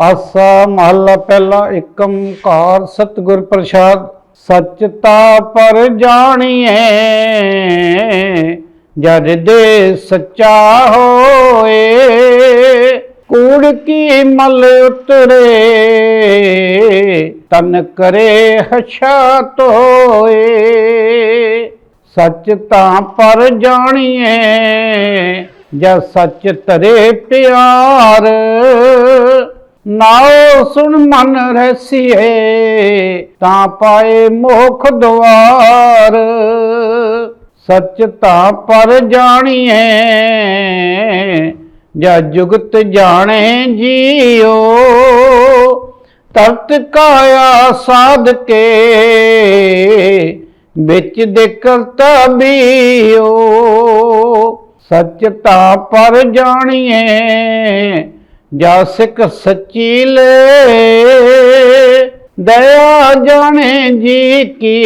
ਆਸਾ ਮਹੱਲਾ ਪਹਿਲਾ ਏਕੰ ਕਾਰ ਸਤਿਗੁਰ ਪ੍ਰਸਾਦ ਸਚਤਾ ਪਰ ਜਾਣੀਏ ਜਦ ਦੇ ਸੱਚਾ ਹੋਏ, ਕੂੜ ਕੀ ਮਲ ਉਤਰੇ, ਤਨ ਕਰੇ ਹਸ਼ਾ ਤੋਏ ਸੱਚ ਤਾਂ ਪਰ ਜਾਣੀਏ ਜਾਂ ਸੱਚ ਤਰੇ ਪਿਆਰ ਨਾਉ ਸੁਣ ਮਨ ਰਸੀਏ ਤਾਂ ਪਾਏ ਮੋਖ ਦਵਾਰ ਸੱਚ ਤਾਂ ਪਰ ਜਾਣੀਏ ਜਾਂ ਜੁਗਤ ਜਾਣੇ ਜੀਓ ਤਰਤ ਕਾਇਆ ਸਾਧ ਕੇ ਵਿੱਚ ਦੇ ਕਰਤਾ ਬੀਓ ਸੱਚ ਤਾਂ ਪਰ ਜਾਣੀਏ ਜਾ ਸਿੱਖ ਸੱਚੀ ਲੈ। ਦਇਆ ਜਾਣੇ ਜੀ ਕੀ।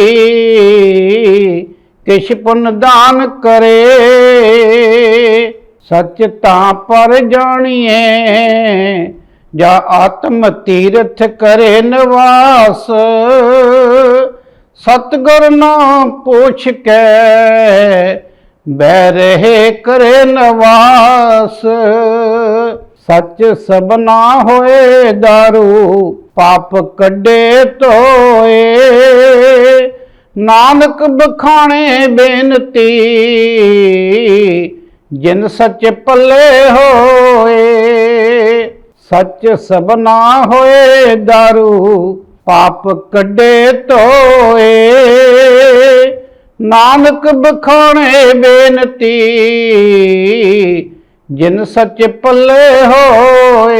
ਕਿਛ ਪੁੰਨ ਦਾਨ ਕਰੇ। ਸੱਚ ਤਾਂ ਪਰ ਜਾਣੀਏ। ਜਾ ਆਤਮ ਤੀਰਥ ਕਰੇ ਨਿਵਾਸ। ਸਤਗੁਰ ਨਾਮ ਪੁੱਛ ਕੇ, ਬਹਿ ਰਹੇ ਕਰੇ ਨਵਾਸ। ਸੱਚ ਸਬਨਾ ਹੋਏ ਦਾਰੂ, ਪਾਪ ਕੱਢੇ ਧੋਏ। ਨਾਨਕ ਬਖਾਣੇ ਬੇਨਤੀ, ਜਿਨ ਸੱਚ ਪੱਲੇ ਹੋਏ। ਸੱਚ ਸਬਨਾ ਹੋਏ ਦਾਰੂ, ਪਾਪ ਕੱਢੇ ਧੋਏ। ਨਾਨਕ ਬਖਾਣੇ ਬੇਨਤੀ ਜਿਨ ਸੱਚ ਪੱਲੇ ਹੋਏ।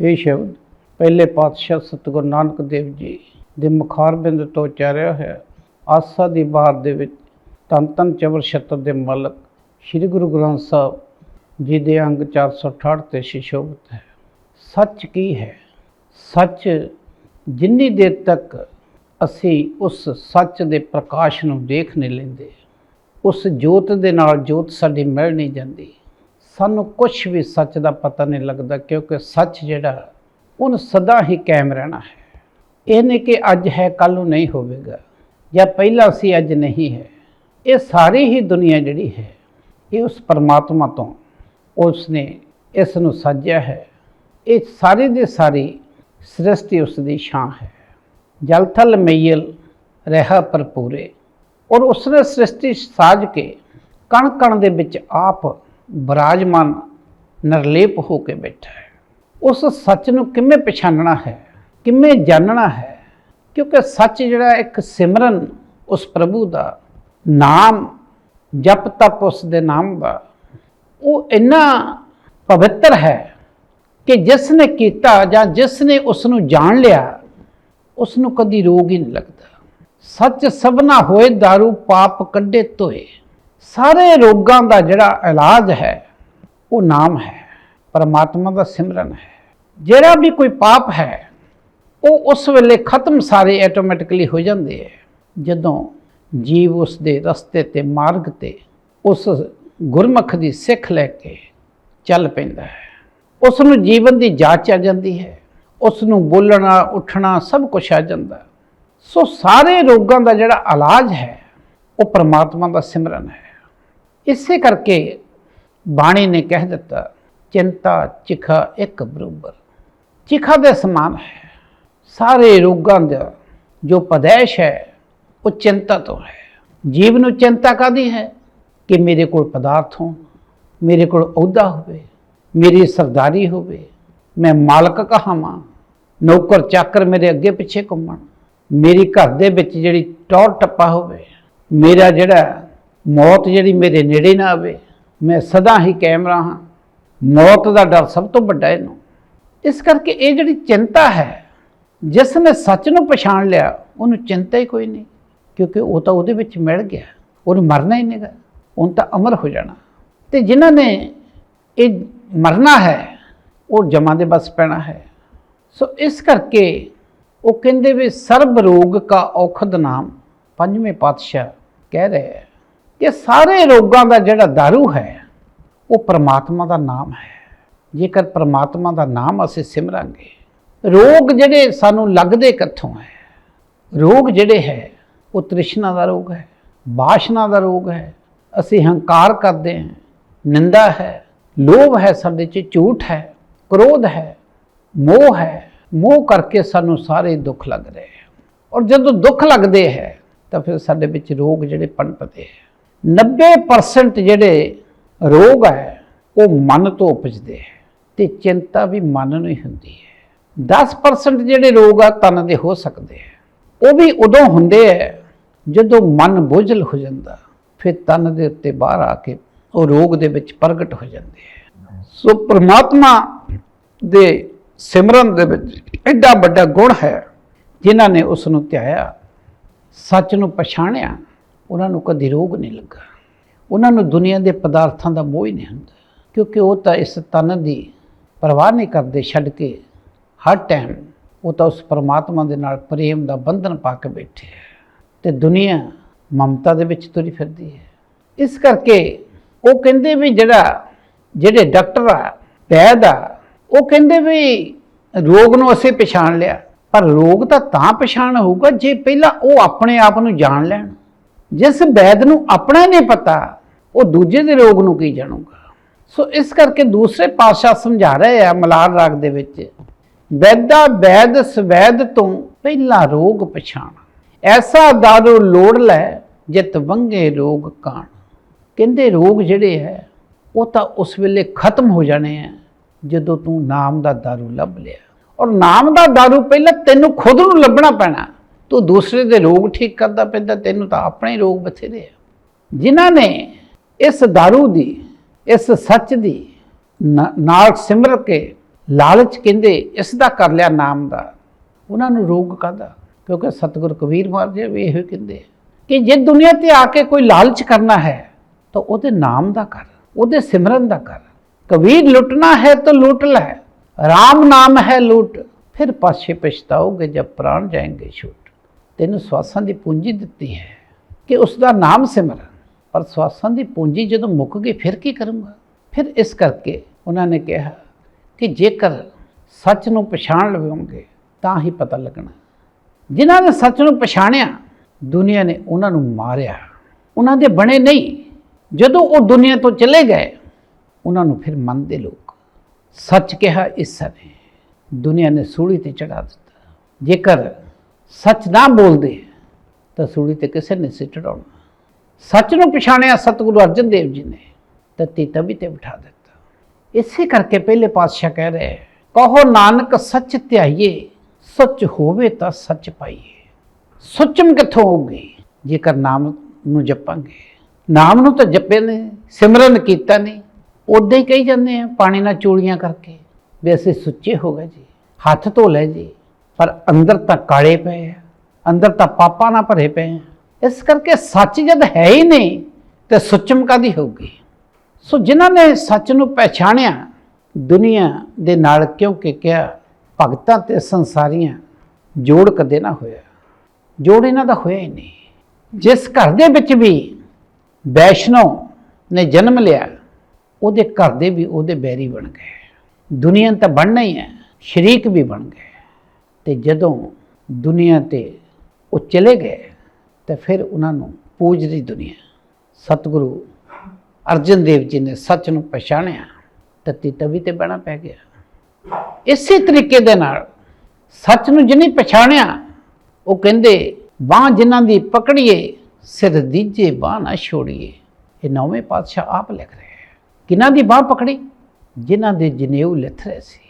ਇਹ ਸ਼ਬਦ ਪਹਿਲੇ ਪਾਤਸ਼ਾਹ ਸਤਿਗੁਰੂ ਨਾਨਕ ਦੇਵ ਜੀ ਦੇ ਮੁਖਾਰਬਿੰਦ ਤੋਂ ਉਚਾਰਿਆ ਹੋਇਆ। ਆਸਾ ਦੀ ਬਾਰ ਦੇ ਵਿੱਚ ਤਨ ਤਨ ਚਵਰ ਛਤਰ ਦੇ ਮਾਲਕ ਸ੍ਰੀ ਗੁਰੂ ਗ੍ਰੰਥ ਸਾਹਿਬ ਜੀ ਦੇ ਅੰਗ 468 ਤੇ ਸ਼ਿਸ਼ੋਭਤ ਹੈ। ਸੱਚ ਕੀ ਹੈ? ਸੱਚ ਜਿੰਨੀ ਦੇਰ ਤੱਕ ਅਸੀਂ ਉਸ ਸੱਚ ਦੇ ਪ੍ਰਕਾਸ਼ ਨੂੰ ਦੇਖ ਨਹੀਂ ਲੈਂਦੇ ਉਸ ਜੋਤ ਦੇ ਨਾਲ ਜੋਤ ਸਾਡੀ ਮਿਲ ਨਹੀਂ ਜਾਂਦੀ। ਸਾਨੂੰ ਕੁਝ ਵੀ ਸੱਚ ਦਾ ਪਤਾ ਨਹੀਂ ਲੱਗਦਾ ਕਿਉਂਕਿ ਸੱਚ ਜਿਹੜਾ, ਉਹਨ ਸਦਾ ਹੀ ਕਾਇਮ ਰਹਿਣਾ ਹੈ। ਇਹ ਨਹੀਂ ਕਿ ਅੱਜ ਹੈ ਕੱਲ ਨੂੰ ਨਹੀਂ ਹੋਵੇਗਾ। ਜਾਂ ਪਹਿਲਾਂ ਸੀ, ਅੱਜ ਨਹੀਂ ਹੈ। ਇਹ ਸਾਰੀ ਹੀ ਦੁਨੀਆ ਜਿਹੜੀ ਹੈ, ਇਹ ਉਸ ਪਰਮਾਤਮਾ ਤੋਂ ਉਸ ਨੇ ਇਸ ਨੂੰ ਸਾਜਿਆ ਹੈ। ਇਹ ਸਾਰੀ ਦੀ ਸਾਰੀ ਸ੍ਰਿਸ਼ਟੀ ਉਸ ਦੀ ਛਾਂ ਹੈ। ਜਲ ਥਲ ਮਈਲ ਰਹਿ ਭਰਪੂਰੇ। ਔਰ ਉਸਨੇ ਸ੍ਰਿਸ਼ਟੀ ਸਾਜ ਕੇ ਕਣ ਕਣ ਦੇ ਵਿੱਚ ਆਪ ਬਰਾਜਮਾਨ, ਨਿਰਲੇਪ ਹੋ ਕੇ ਬੈਠਾ ਹੈ। ਉਸ ਸੱਚ ਨੂੰ ਕਿਵੇਂ ਪਛਾਣਨਾ ਹੈ? ਕਿਵੇਂ ਜਾਣਨਾ ਹੈ? ਕਿਉਂਕਿ ਸੱਚ ਜਿਹੜਾ ਇੱਕ ਸਿਮਰਨ ਉਸ ਪ੍ਰਭੂ ਦਾ ਨਾਮ, ਜਪ ਤਪ ਉਸ ਦੇ ਨਾਮ ਦਾ, ਉਹ ਇੰਨਾ ਪਵਿੱਤਰ ਹੈ ਕਿ ਜਿਸ ਨੇ ਕੀਤਾ ਜਾਂ ਜਿਸ ਨੇ ਉਸ ਨੂੰ ਜਾਣ ਲਿਆ, ਉਸ ਨੂੰ ਕਦੀ ਰੋਗ ਹੀ ਨਹੀਂ ਲੱਗਦਾ। ਸੱਚ ਸਭਨਾ ਹੋਏ दारू ਪਾਪ ਕੱਢੇ ਧੋਏ। ਸਾਰੇ ਰੋਗਾਂ ਦਾ ਜਿਹੜਾ ਇਲਾਜ ਹੈ, ਉਹ ਨਾਮ ਹੈ, ਪਰਮਾਤਮਾ ਦਾ ਸਿਮਰਨ ਹੈ। ਜਿਹੜਾ ਵੀ ਕੋਈ ਪਾਪ ਹੈ, ਉਹ ਉਸ ਵੇਲੇ ਖਤਮ ਸਾਰੇ ਆਟੋਮੈਟਿਕਲੀ ਹੋ ਜਾਂਦੇ ਹੈ। ਜਦੋਂ ਜੀਵ ਉਸ ਦੇ ਰਸਤੇ ਤੇ, ਮਾਰਗ ਤੇ, ਉਸ ਗੁਰਮੁਖ ਦੀ ਸਿੱਖ ਲੈ ਕੇ ਚੱਲ ਪੈਂਦਾ ਹੈ। ਉਸ ਨੂੰ ਜੀਵਨ ਦੀ ਜਾਂਚ ਆ ਜਾਂਦੀ ਹੈ। ਉਸ ਨੂੰ ਬੋਲਣਾ, ਉੱਠਣਾ ਸਭ ਕੁਝ ਆ ਜਾਂਦਾ। ਸੋ ਸਾਰੇ ਰੋਗਾਂ ਦਾ ਜਿਹੜਾ ਇਲਾਜ ਹੈ, ਉਹ ਪ੍ਰਮਾਤਮਾ ਦਾ ਸਿਮਰਨ ਹੈ। ਇਸੇ ਕਰਕੇ ਬਾਣੀ ਨੇ ਕਹਿ ਦਿੱਤਾ, ਚਿੰਤਾ ਚਿਖਾ ਇੱਕ ਬਰੋਬਰ। ਚਿਖਾ ਦੇ ਸਮਾਨ ਹੈ। ਸਾਰੇ ਰੋਗਾਂ ਦਾ ਜੋ ਪਦੈਸ਼ ਹੈ, ਉਹ ਚਿੰਤਾ ਤੋਂ ਹੈ। ਜੀਵ ਨੂੰ ਚਿੰਤਾ ਕਾਦੀ ਹੈ? ਕਿ ਮੇਰੇ ਕੋਲ ਪਦਾਰਥ ਹੋਣ, ਮੇਰੇ ਕੋਲ ਅਹੁਦਾ ਹੋਵੇ, ਮੇਰੀ ਸਰਦਾਰੀ ਹੋਵੇ, ਮੈਂ ਮਾਲਕ ਕਹਾਵਾਂ, ਨੌਕਰ ਚਾਕਰ ਮੇਰੇ ਅੱਗੇ ਪਿੱਛੇ ਘੁੰਮਣ। ਮੇਰੀ ਘਰ ਦੇ ਵਿੱਚ ਜਿਹੜੀ ਟੌਰ ਟੱਪਾ ਹੋਵੇ, ਮੇਰਾ ਜਿਹੜਾ ਮੌਤ ਜਿਹੜੀ ਮੇਰੇ ਨੇੜੇ ਨਾ ਆਵੇ, ਮੈਂ ਸਦਾ ਹੀ ਕਾਇਮ ਰਹਾ। ਮੌਤ ਦਾ ਡਰ ਸਭ ਤੋਂ ਵੱਡਾ ਇਹਨੂੰ। ਇਸ ਕਰਕੇ ਇਹ ਜਿਹੜੀ ਚਿੰਤਾ ਹੈ, ਜਿਸ ਨੇ ਸੱਚ ਨੂੰ ਪਛਾਣ ਲਿਆ, ਉਹਨੂੰ ਚਿੰਤਾ ਹੀ ਕੋਈ ਨਹੀਂ, ਕਿਉਂਕਿ ਉਹ ਤਾਂ ਉਹਦੇ ਵਿੱਚ ਮਿਲ ਗਿਆ। ਉਹਨੂੰ ਮਰਨਾ ਹੀ ਨਹੀਂਗਾ। ਉਹਨ ਤਾਂ ਅਮਰ ਹੋ ਜਾਣਾ। ਤੇ ਜਿਨ੍ਹਾਂ ਨੇ ਇਹ ਮਰਨਾ ਹੈ, ਉਹ ਜਮਾਂ ਦੇ ਬਸ ਪੈਣਾ ਹੈ। ਸੋ ਇਸ ਕਰਕੇ ਉਹ ਕਹਿੰਦੇ ਵੀ ਸਰਬ ਰੋਗ ਕਾ ਔਖਦ ਨਾਮ। ਪੰਜਵੇਂ ਪਾਤਸ਼ਾਹ ਕਹਿ ਰਹੇ ਹੈ ਕਿ ਸਾਰੇ ਰੋਗਾਂ ਦਾ ਜਿਹੜਾ ਦਾਰੂ ਹੈ, ਉਹ ਪ੍ਰਮਾਤਮਾ ਦਾ ਨਾਮ ਹੈ। ਜੇਕਰ ਪ੍ਰਮਾਤਮਾ ਦਾ ਨਾਮ ਅਸੀਂ ਸਿਮਰਾਂਗੇ, ਰੋਗ ਜਿਹੜੇ ਸਾਨੂੰ ਲੱਗਦੇ ਕਿੱਥੋਂ ਹੈ? ਰੋਗ ਜਿਹੜੇ ਹੈ, ਉਹ ਤ੍ਰਿਸ਼ਨਾ ਦਾ ਰੋਗ ਹੈ, ਬਾਸ਼ਨਾ ਦਾ ਰੋਗ ਹੈ। ਅਸੀਂ ਹੰਕਾਰ ਕਰਦੇ ਹਾਂ, ਨਿੰਦਾ ਹੈ, ਲੋਭ ਹੈ ਸਾਡੇ 'ਚ, ਝੂਠ ਹੈ, ਕ੍ਰੋਧ ਹੈ, ਮੋਹ ਹੈ। ਮੋਹ ਕਰਕੇ ਸਾਨੂੰ ਸਾਰੇ ਦੁੱਖ ਲੱਗ ਰਹੇ ਹੈ। ਔਰ ਜਦੋਂ ਦੁੱਖ ਲੱਗਦੇ ਹੈ, ਤਾਂ ਫਿਰ ਸਾਡੇ ਵਿੱਚ ਰੋਗ ਜਿਹੜੇ ਪਣਪਦੇ ਹੈ। 90% ਜਿਹੜੇ ਰੋਗ ਹੈ, ਉਹ ਮਨ ਤੋਂ ਉਪਜਦੇ ਹੈ ਤੇ ਚਿੰਤਾ ਵੀ ਮਨ ਨੂੰ ਹੀ ਹੁੰਦੀ ਹੈ। 10% ਜਿਹੜੇ ਰੋਗ ਆ, ਤਨ ਦੇ ਹੋ ਸਕਦੇ ਹੈ। ਉਹ ਵੀ ਉਦੋਂ ਹੁੰਦੇ ਹੈ, ਜਦੋਂ ਮਨ ਬੋਝਲ ਹੋ ਜਾਂਦਾ, ਫਿਰ ਤਨ ਦੇ ਉੱਤੇ ਬਾਹਰ ਆ ਕੇ ਉਹ ਰੋਗ ਦੇ ਵਿੱਚ ਪ੍ਰਗਟ ਹੋ ਜਾਂਦੇ ਹੈ। ਸੋ ਪ੍ਰਮਾਤਮਾ ਦੇ ਸਿਮਰਨ ਦੇ ਵਿੱਚ ਐਡਾ ਵੱਡਾ ਗੁਣ ਹੈ, ਜਿਨ੍ਹਾਂ ਨੇ ਉਸ ਨੂੰ ਧਿਆਇਆ, ਸੱਚ ਨੂੰ ਪਛਾਣਿਆ, ਉਹਨਾਂ ਨੂੰ ਕਦੀ ਰੋਗ ਨਹੀਂ ਲੱਗਾ। ਉਹਨਾਂ ਨੂੰ ਦੁਨੀਆ ਦੇ ਪਦਾਰਥਾਂ ਦਾ ਮੋਹ ਹੀ ਨਹੀਂ ਹੁੰਦਾ, ਕਿਉਂਕਿ ਉਹ ਤਾਂ ਇਸ ਤਨ ਦੀ ਪਰਵਾਹ ਨਹੀਂ ਕਰਦੇ, ਛੱਡ ਕੇ ਹਰ ਟਾਈਮ ਉਹ ਤਾਂ ਉਸ ਪਰਮਾਤਮਾ ਦੇ ਨਾਲ ਪ੍ਰੇਮ ਦਾ ਬੰਧਨ ਪਾ ਕੇ ਬੈਠੇ ਹੈ ਤੇ ਦੁਨੀਆ ਮਮਤਾ ਦੇ ਵਿੱਚ ਤੁਰੀ ਫਿਰਦੀ ਹੈ। ਇਸ ਕਰਕੇ ਉਹ ਕਹਿੰਦੇ ਵੀ ਜਿਹੜਾ, ਜਿਹੜੇ ਡਾਕਟਰ ਆ ਵੈਦ ਆ ਉਹ ਕਹਿੰਦੇ ਵੀ ਰੋਗ ਨੂੰ ਅਸੀਂ ਪਛਾਣ ਲਿਆ। ਪਰ ਰੋਗ ਤਾਂ ਤਾਂ ਪਛਾਣ ਹੋਊਗਾ ਜੇ ਪਹਿਲਾਂ ਉਹ ਆਪਣੇ ਆਪ ਨੂੰ ਜਾਣ ਲੈਣ। ਜਿਸ ਵੈਦ ਨੂੰ ਆਪਣਾ ਨਹੀਂ ਪਤਾ, ਉਹ ਦੂਜੇ ਦੇ ਰੋਗ ਨੂੰ ਕੀ ਜਾਣੂਗਾ? ਸੋ ਇਸ ਕਰਕੇ ਦੂਸਰੇ ਪਾਤਸ਼ਾਹ ਸਮਝਾ ਰਹੇ ਆ ਮਲਾਰ ਰਾਗ ਦੇ ਵਿੱਚ, ਵੈਦਾ ਵੈਦ ਸਵੈਦ ਤੋਂ ਪਹਿਲਾ ਰੋਗ ਪਛਾਣ। ਐਸਾ ਦਾਰੂ ਲੋੜ ਲੈ ਜਿਤ ਵੰਗੇ ਰੋਗ ਕਾਣ। ਕਹਿੰਦੇ ਰੋਗ ਜਿਹੜੇ ਹੈ, ਉਹ ਤਾਂ ਉਸ ਵੇਲੇ ਖਤਮ ਹੋ ਜਾਣੇ ਆ। ਜਦੋਂ ਤੂੰ ਨਾਮ ਦਾ ਦਾਰੂ ਲੱਭ ਲਿਆ। ਔਰ ਨਾਮ ਦਾ ਦਾਰੂ ਪਹਿਲਾਂ ਤੈਨੂੰ ਖੁਦ ਨੂੰ ਲੱਭਣਾ ਪੈਣਾ। ਤੂੰ ਦੂਸਰੇ ਦੇ ਰੋਗ ਠੀਕ ਕਰਦਾ ਪੈਂਦਾ ਤੈਨੂੰ ਤਾਂ ਆਪਣੇ ਰੋਗ ਬਥੇਰੇ ਆ। ਜਿਨ੍ਹਾਂ ਨੇ ਇਸ ਦਾਰੂ ਦੀ, ਇਸ ਸੱਚ ਦੀ ਨਾ- ਨਾਲ ਸਿਮਰ ਕੇ ਲਾਲਚ ਕਹਿੰਦੇ ਇਸ ਦਾ ਕਰ ਲਿਆ ਨਾਮ ਦਾ। ਉਹਨਾਂ ਨੂੰ ਰੋਗ ਕਾਹਦਾ? ਕਿਉਂਕਿ ਸਤਿਗੁਰ ਕਬੀਰ ਮਹਾਰਾਜ ਵੀ ਇਹੋ ਕਹਿੰਦੇ ਕਿ ਜੇ ਦੁਨੀਆ ਤੇ ਆ ਕੇ ਕੋਈ ਲਾਲਚ ਕਰਨਾ ਹੈ, ਤਾਂ ਉਹਦੇ ਨਾਮ ਦਾ ਕਰ, ਉਹਦੇ ਸਿਮਰਨ ਦਾ ਕਰ। ਕਬੀਰ ਲੁੱਟਣਾ ਹੈ ਤਾਂ ਲੁੱਟ ਲੈ। RAM ਨਾਮ ਹੈ ਲੁੱਟ। ਫਿਰ ਪਾਸੇ ਪਛਤਾਓਗੇ ਜਦ ਪ੍ਰਾਣ ਜਾਏਂਗੇ ਛੂਟ। ਤੈਨੂੰ ਸਵਾਸਾਂ ਦੀ ਪੂੰਜੀ ਦਿੱਤੀ ਹੈ ਕਿ ਉਸ ਦਾ ਨਾਮ ਸਿਮਰਨ। ਪਰ ਸਵਾਸਾਂ ਦੀ ਪੂੰਜੀ ਜਦੋਂ ਮੁੱਕ ਗਈ, ਫਿਰ ਕੀ ਕਰੂੰਗਾ? ਫਿਰ ਇਸ ਕਰਕੇ ਉਹਨਾਂ ਨੇ ਕਿਹਾ ਕਿ ਜੇਕਰ ਸੱਚ ਨੂੰ ਪਛਾਣ ਲਵੋਗੇ, ਤਾਂ ਹੀ ਪਤਾ ਲੱਗਣਾ। ਜਿਨ੍ਹਾਂ ਨੇ ਸੱਚ ਨੂੰ ਪਛਾਣਿਆ, ਦੁਨੀਆ ਨੇ ਉਹਨਾਂ ਨੂੰ ਮਾਰਿਆ। ਉਹਨਾਂ ਦੇ ਬਣੇ ਨਹੀਂ। ਜਦੋਂ ਉਹ ਦੁਨੀਆ ਤੋਂ ਚਲੇ ਗਏ ਉਹਨਾਂ ਨੂੰ ਫਿਰ ਮੰਨਦੇ ਲੋਕ। ਸੱਚ ਕਿਹਾ ਇਸ ਨੇ, ਦੁਨੀਆ ਨੇ ਸੂਲੀ ਤੇ ਚੜਾ ਦਿੱਤਾ। ਜੇਕਰ ਸੱਚ ਨਾ ਬੋਲਦੇ, ਤਾਂ ਸੂਲੀ ਤੇ ਕਿਸੇ ਨੇ ਸੀ ਚੜਾਉਣਾ। ਸੱਚ ਨੂੰ ਪਛਾਣਿਆ ਸਤਿਗੁਰੂ ਅਰਜਨ ਦੇਵ ਜੀ ਨੇ ਤਤੀ ਤਵੀ ਤੇ ਬਿਠਾ ਦਿੱਤਾ। ਇਸੇ ਕਰਕੇ ਪਹਿਲੇ ਪਾਤਸ਼ਾਹ ਕਹਿ ਰਹੇ ਕਹੋ ਨਾਨਕ ਸੱਚ ਧਿਆਈਏ, ਸੱਚ ਹੋਵੇ ਤਾਂ ਸੱਚ ਪਾਈਏ। ਸੱਚਮ ਕਿੱਥੋਂ ਹੋਊਗੀ? ਜੇਕਰ ਨਾਮ ਨੂੰ ਜਪਾਂਗੇ। ਨਾਮ ਨੂੰ ਤਾਂ ਜਪੇ ਨੇ, ਸਿਮਰਨ ਕੀਤਾ ਨਹੀਂ ਉਦਾਂ ਹੀ ਕਹੀ ਜਾਂਦੇ ਆ, ਪਾਣੀ ਨਾਲ ਚੂੜੀਆਂ ਕਰਕੇ। ਵੀ ਅਸੀਂ ਸੁੱਚੇ ਹੋ ਗਏ ਜੀ, ਹੱਥ ਧੋ ਲੈ ਜੀ, ਪਰ ਅੰਦਰ ਤਾਂ ਕਾਲੇ ਪਏ ਆ, ਅੰਦਰ ਤਾਂ ਪਾਪਾਂ ਨਾਲ ਭਰੇ ਪਏ ਆ। ਇਸ ਕਰਕੇ ਸੱਚ ਜਦ ਹੈ ਹੀ ਨਹੀਂ, ਤੇ ਸੁੱਚਮ ਕਾਦੀ ਹੋਊਗੀ? ਸੋ ਜਿਨ੍ਹਾਂ ਨੇ ਸੱਚ ਨੂੰ ਪਛਾਣਿਆ ਦੁਨੀਆ ਦੇ ਨਾਲ ਕਿਉਂਕਿ ਕਿਹਾ, ਭਗਤਾਂ ਤੇ ਸੰਸਾਰੀਆਂ ਜੋੜ ਕਦੇ ਨਾ ਹੋਇਆ। ਜੋੜ ਇਹਨਾਂ ਦਾ ਹੋਇਆ ਹੀ ਨਹੀਂ। ਜਿਸ ਘਰ ਦੇ ਵਿੱਚ ਵੀ ਵੈਸ਼ਨੋ ਨੇ ਜਨਮ ਲਿਆ ਉਹਦੇ ਘਰ ਦੇ ਵੀ ਉਹਦੇ ਬੈਰੀ ਬਣ ਗਏ। ਦੁਨੀਆ ਤਾਂ ਬਣਨਾ ਹੀ ਹੈ, ਸ਼ਰੀਕ ਵੀ ਬਣ ਗਏ। ਤੇ ਜਦੋਂ ਦੁਨੀਆ ਤੇ ਉਹ ਚਲੇ ਗਏ, ਤਾਂ ਫਿਰ ਉਹਨਾਂ ਨੂੰ ਪੂਜਦੀ ਦੁਨੀਆ। ਸਤਿਗੁਰੂ ਅਰਜਨ ਦੇਵ ਜੀ ਨੇ ਸੱਚ ਨੂੰ ਪਛਾਣਿਆ ਤਤੀ ਤਵੀ ਤੇ ਬਣਾ ਪੈ ਗਿਆ। ਇਸੇ ਤਰੀਕੇ ਦੇ ਨਾਲ ਸੱਚ ਨੂੰ ਜਿਹਨੇ ਪਛਾਣਿਆ, ਉਹ ਕਹਿੰਦੇ, ਬਾਹ ਜਿਨ੍ਹਾਂ ਦੀ ਪਕੜੀਏ, ਸਿਰ ਦੀਜੇ ਬਾਹ ਨਾ ਛੋੜੀਏ। ਇਹ ਨੌਵੇਂ ਪਾਤਸ਼ਾਹ ਆਪ ਲਿਖ ਰਹੇ ਹੈ ਦੀ ਬਾਹ ਪਕੜੀ? ਜਿਨ੍ਹਾਂ ਦੇ ਜਨੇਊ ਲਿਥ ਰਹੇ ਸੀ,